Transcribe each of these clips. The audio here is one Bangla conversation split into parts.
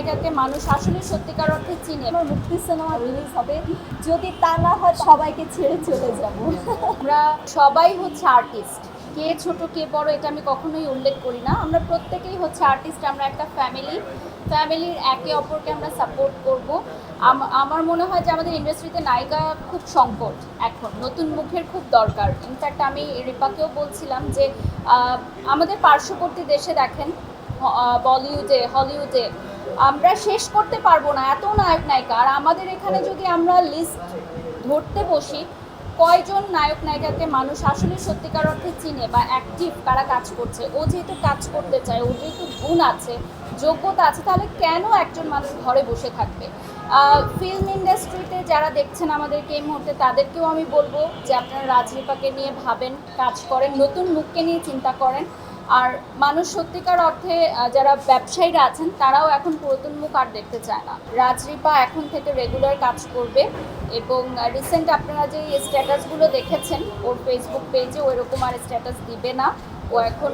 নায়িকাকে মানুষ আসলে সত্যিকার অর্থে চিনে। আমার মুক্তি সিনেমা রিলিজ হবে, যদি তা না হয় সবাইকে ছেড়ে চলে যাব। আমরা সবাই হচ্ছে আর্টিস্ট কে ছোট, কে বড় এটা আমি কখনোই উল্লেখ করি না। আমরা প্রত্যেকেই হচ্ছে আর্টিস্ট আমরা একটা ফ্যামিলি ফ্যামিলির একে অপরকে আমরা সাপোর্ট করব। আমার মনে হয় যে আমাদের ইন্ডাস্ট্রিতে নায়িকা খুব সংকট এখন। নতুন মুখের খুব দরকার। ইনফ্যাক্ট আমি রিপাকেও বলছিলাম যে আমাদের পার্শ্ববর্তী দেশে দেখেন বলিউডে, হলিউডে আমরা শেষ করতে পারব না, এত নায়ক নায়িকা। আর আমাদের এখানে যদি আমরা লিস্ট ধরতে বসি, কয়জন নায়ক নায়িকাকে মানুষ আসলে সত্যিকার অর্থে চিনে বা অ্যাক্টিভ কারা কাজ করছে? ও যেহেতু কাজ করতে চায়, ও যেহেতু গুণ আছে, যোগ্যতা আছে, তাহলে কেন একজন মানুষ ঘরে বসে থাকবে? ফিল্ম ইন্ডাস্ট্রিতে যারা দেখছেন আমাদেরকে এই মুহূর্তে, তাদেরকেও আমি বলব যে আপনারা রাজরিপাকে নিয়ে ভাবেন, কাজ করেন, নতুন মুখকে নিয়ে চিন্তা করেন। আর মানুষ সত্যিকার অর্থে যারা ব্যবসায়ীরা আছেন, তারাও এখন পুরাতন মুখ আর দেখতে চায় না। রাজরিপা এখন থেকে রেগুলার কাজ করবে এবং রিসেন্ট আপনারা যে স্ট্যাটাসগুলো দেখেছেন, ওর ফেসবুক পেজে ওইরকম আর স্ট্যাটাস দিবে না। ও এখন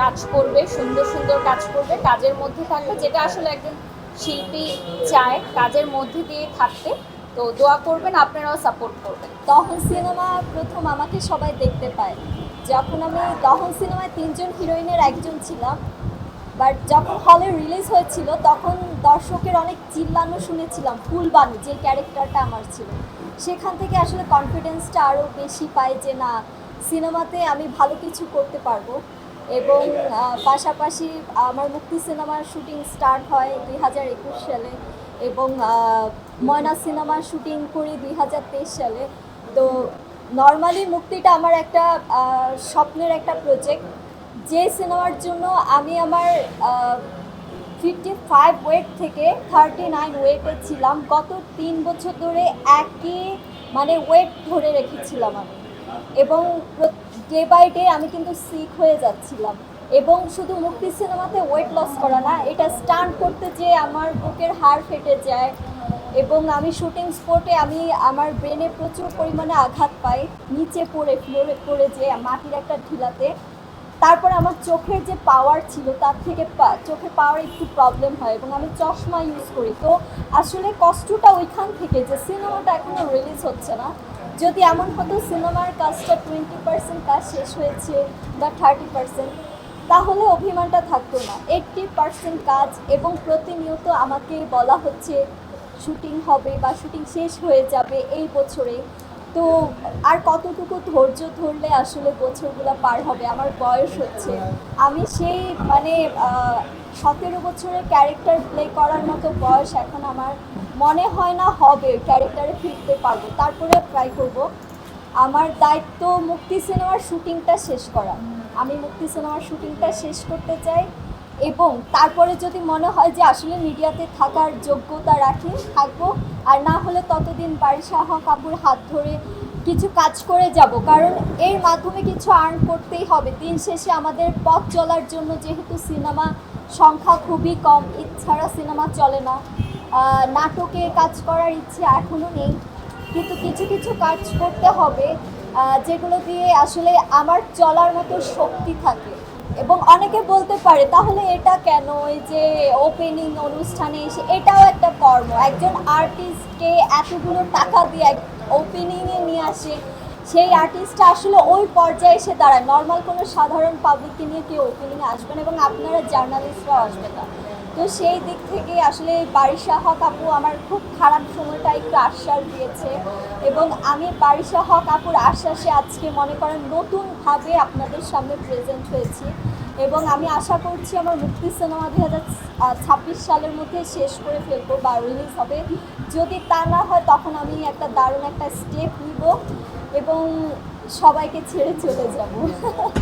কাজ করবে, সুন্দর সুন্দর কাজ করবে, কাজের মধ্যে থাকবে, যেটা আসলে একজন শিল্পী চায়, কাজের মধ্যে দিয়ে থাকতে। তো দোয়া করবেন, আপনারাও সাপোর্ট করবেন। তখন সিনেমা প্রথম আমাকে সবাই দেখতে পায়। যখন আমি দহন সিনেমায় তিনজন হিরোইনের একজন ছিলাম বাট যখন হলে রিলিজ হয়েছিল, তখন দর্শকের অনেক চিল্লানো শুনেছিলাম ফুলবানু যে ক্যারেক্টারটা আমার ছিল। সেখান থেকে আসলে কনফিডেন্সটা আরও বেশি পাই যে না, সিনেমাতে আমি ভালো কিছু করতে পারব। এবং পাশাপাশি আমার মুক্তি সিনেমার শুটিং স্টার্ট হয় দুই হাজার একুশ সালে এবং ময়না সিনেমার শুটিং করি দুই হাজার তেইশ সালে। তো নর্মালি মুক্তিটা আমার একটা স্বপ্নের একটা প্রজেক্ট যে সিনেমার জন্য আমি আমার ফিফটি ফাইভ ওয়েট থেকে থার্টি নাইন ওয়েটে ছিলাম, গত তিন বছর ধরে একই মানে ওয়েট ধরে রেখেছিলাম আমি। এবং ডে বাই ডে আমি কিন্তু সিক হয়ে যাচ্ছিলাম। এবং শুধু মুক্তি সিনেমাতে ওয়েট লস করা না, এটা স্টান্ট করতে যে আমার বুকের হাড় ফেটে যায় এবং আমি শুটিং স্পটে আমি আমার ব্রেনে প্রচুর পরিমাণে আঘাত পাই, নিচে পড়ে ফ্লোরে পড়ে যে মাটির একটা ঢিলাতে। তারপর আমার চোখের যে পাওয়ার ছিল তার থেকে চোখের পাওয়ার একটু প্রবলেম হয় এবং আমি চশমা ইউজ করি। তো আসলে কষ্টটা ওইখান থেকে যে সিনেমাটা এখনও রিলিজ হচ্ছে না। যদি এমন হতো সিনেমার কাজটা টোয়েন্টি পার্সেন্ট কাজ শেষ হয়েছে বা থার্টি পার্সেন্ট তাহলে অভিমানটা থাকতো না। এইট্টি পার্সেন্ট কাজ এবং প্রতিনিয়ত আমাকে বলা হচ্ছে শুটিং হবে বা শুটিং শেষ হয়ে যাবে এই বছরে। তো আর কতটুকু ধৈর্য ধরলে আসলে বছরগুলো পার হবে? আমার বয়স হচ্ছে। আমি সেই মানে সতেরো বছরের ক্যারেক্টার প্লে করার মতো বয়স এখন আমার মনে হয় না হবে ক্যারেক্টারে ফিরতে পারব। তারপরে ট্রাই করব। আমার দায়িত্ব মুক্তি সিনেমার শুটিংটা শেষ করা। আমি মুক্তি সিনেমার শুটিংটা শেষ করতে চাই। এবং তারপরে যদি মনে হয় যে আসলে মিডিয়াতে থাকার যোগ্যতা রাখি, থাকব। আর না হলে ততদিন বারিশাহ কাপুর হাত ধরে কিছু কাজ করে যাব। কারণ এর মাধ্যমে কিছু আর্ন করতেই হবে। দিন শেষে আমাদের পথ চলার জন্য যেহেতু সিনেমা সংখ্যা খুবই কম এছাড়া সিনেমা চলে না। নাটকে কাজ করার ইচ্ছে এখনও নেই। কিন্তু কিছু কিছু কাজ করতে হবে যেগুলো দিয়ে আসলে আমার চলার মতো শক্তি থাকে। এবং অনেকে বলতে পারে, তাহলে এটা কেন? এই যে ওপেনিং অনুষ্ঠানে এসে এটাও একটা কর্ম। একজন আর্টিস্টকে এতগুলো টাকা দিয়ে ওপেনিংয়ে নিয়ে আসে, সেই আর্টিস্টটা আসলে ওই পর্যায়ে এসে দাঁড়ায়। নর্মাল কোনো সাধারণ পাবলিককে নিয়ে কেউ ওপেনিংয়ে আসবেন এবং আপনারা জার্নালিস্টরাও আসবে না। তো সেই দিক থেকে আসলে বারিশা হক আপু আমার খুব খারাপ সময়টা একটু আশ্বাস দিয়েছে। এবং আমি বারিশা হক আপুর আশ্বাসে আজকে মনে করেন নতুনভাবে আপনাদের সামনে প্রেজেন্ট হয়েছি। এবং আমি আশা করছি আমার মুক্তি সিনেমা দুই হাজার ছাব্বিশ সালের মধ্যে শেষ করে ফেলব বা রিলিজ হবে। যদি তা না হয়, তখন আমি একটা দারুণ একটা স্টেপ নিব এবং সবাইকে ছেড়ে চলে যাব।